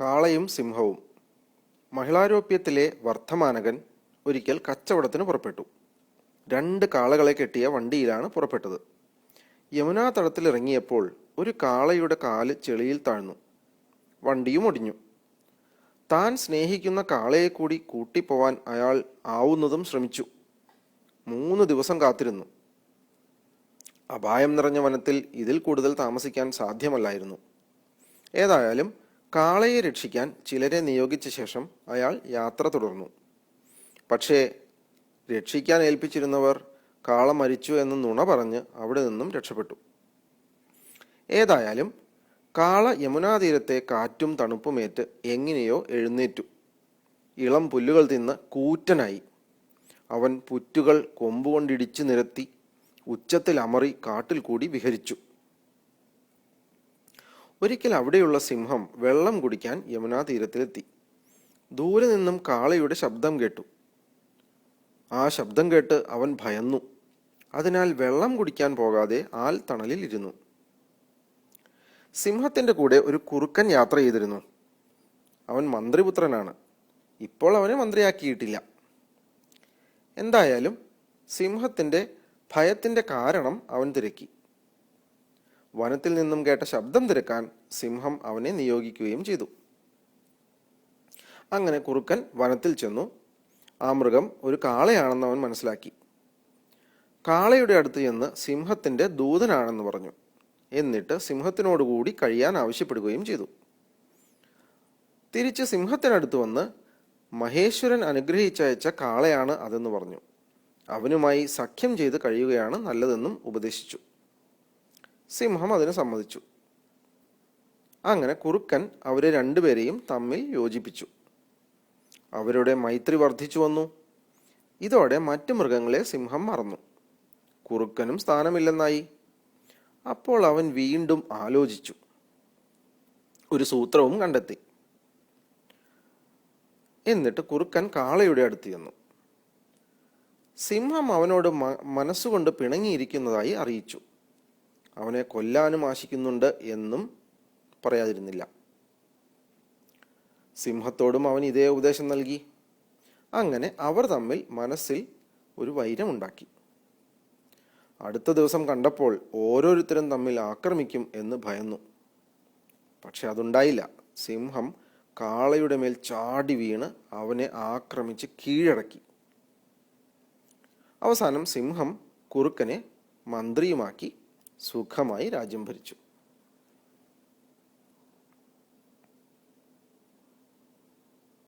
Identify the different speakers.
Speaker 1: കാളയും സിംഹവും. മഹിളാരോപ്യത്തിലെ വർദ്ധമാനകൻ ഒരിക്കൽ കച്ചവടത്തിന് പുറപ്പെട്ടു. രണ്ട് കാളകളെ കെട്ടിയ വണ്ടിയിലാണ് പുറപ്പെട്ടത്. യമുനാ തടത്തിലിറങ്ങിയപ്പോൾ ഒരു കാളയുടെ കാൽ ചെളിയിൽ താഴ്ന്നു. വണ്ടിയും ഒടിഞ്ഞു. താൻ സ്നേഹിക്കുന്ന കാളയെ കൂടി കൂട്ടിപ്പോവാൻ അയാൾ ആവുന്നതും ശ്രമിച്ചു. മൂന്ന് ദിവസം കാത്തിരുന്നു. അപായം നിറഞ്ഞ വനത്തിൽ ഇതിൽ കൂടുതൽ താമസിക്കാൻ സാധ്യമല്ലായിരുന്നു. ഏതായാലും കാളയെ രക്ഷിക്കാൻ ചിലരെ നിയോഗിച്ച ശേഷം അയാൾ യാത്ര തുടർന്നു. പക്ഷേ രക്ഷിക്കാൻ ഏൽപ്പിച്ചിരുന്നവർ കാള മരിച്ചു എന്ന് നുണ പറഞ്ഞ് അവിടെ നിന്നും രക്ഷപ്പെട്ടു. ഏതായാലും കാള യമുനാതീരത്തെ കാറ്റും തണുപ്പുമേറ്റ് എങ്ങനെയോ എഴുന്നേറ്റു. ഇളം പുല്ലുകൾ തിന്ന് കൂറ്റനായി. അവൻ പുറ്റുകൾ കൊമ്പുകൊണ്ടിടിച്ചു നിരത്തി ഉച്ചത്തിൽ അമറി കാട്ടിൽ കൂടി വിഹരിച്ചു. ഒരിക്കൽ അവിടെയുള്ള സിംഹം വെള്ളം കുടിക്കാൻ യമുനാ തീരത്തിലെത്തി. ദൂരെ നിന്നും കാളയുടെ ശബ്ദം കേട്ടു. ആ ശബ്ദം കേട്ട് അവൻ ഭയന്നു. അതിനാൽ വെള്ളം കുടിക്കാൻ പോകാതെ ആൽ തണലിൽ ഇരുന്നു. സിംഹത്തിന്റെ കൂടെ ഒരു കുറുക്കൻ യാത്ര ചെയ്തിരുന്നു. അവൻ മന്ത്രിപുത്രനാണ്. ഇപ്പോൾ അവനെ മന്ത്രിയാക്കിയിട്ടില്ല. എന്തായാലും സിംഹത്തിന്റെ ഭയത്തിന്റെ കാരണം അവൻ തിരക്കി. വനത്തിൽ നിന്നും കേട്ട ശബ്ദം തിരക്കാൻ സിംഹം അവനെ നിയോഗിക്കുകയും ചെയ്തു. അങ്ങനെ കുറുക്കൻ വനത്തിൽ ചെന്നു. ആ മൃഗം ഒരു കാളയാണെന്ന് അവൻ മനസ്സിലാക്കി. കാളയുടെ അടുത്ത് ചെന്ന് സിംഹത്തിന്റെ ദൂതനാണെന്ന് പറഞ്ഞു. എന്നിട്ട് സിംഹത്തിനോടുകൂടി കഴിയാൻ ആവശ്യപ്പെടുകയും ചെയ്തു. തിരിച്ച് സിംഹത്തിനടുത്ത് വന്ന് മഹേശ്വരൻ അനുഗ്രഹിച്ചയച്ച കാളയാണ് അതെന്ന് പറഞ്ഞു. അവനുമായി സഖ്യം ചെയ്ത് കഴിയുകയാണ് നല്ലതെന്നും ഉപദേശിച്ചു. സിംഹം അതിന് സമ്മതിച്ചു. അങ്ങനെ കുറുക്കൻ അവരെ രണ്ടുപേരെയും തമ്മിൽ യോജിപ്പിച്ചു. അവരുടെ മൈത്രി വർദ്ധിച്ചു വന്നു. ഇതോടെ മറ്റു മൃഗങ്ങളെ സിംഹം മറന്നു. കുറുക്കനും സ്ഥാനമില്ലെന്നായി. അപ്പോൾ അവൻ വീണ്ടും ആലോചിച്ചു. ഒരു സൂത്രവും കണ്ടെത്തി. എന്നിട്ട് കുറുക്കൻ കാളയുടെ അടുത്ത് ചെന്നു. സിംഹം അവനോട് മനസ്സുകൊണ്ട് പിണങ്ങിയിരിക്കുന്നതായി അറിയിച്ചു. അവനെ കൊല്ലാനും ആശിക്കുന്നുണ്ട് എന്നും പറയാതിരുന്നില്ല. സിംഹത്തോടും അവൻ ഇതേ ഉപദേശം നൽകി. അങ്ങനെ അവർ തമ്മിൽ മനസ്സിൽ ഒരു വൈരമുണ്ടാക്കി. അടുത്ത ദിവസം കണ്ടപ്പോൾ ഓരോരുത്തരും തമ്മിൽ ആക്രമിക്കും എന്ന് ഭയന്നു. പക്ഷെ അതുണ്ടായില്ല. സിംഹം കാളയുടെ മേൽ ചാടി വീണ് അവനെ ആക്രമിച്ച് കീഴടക്കി. അവസാനം സിംഹം കുറുക്കനെ മന്ത്രിയുമാക്കി സുഖമായി രാജ്യം ഭരിച്ചു.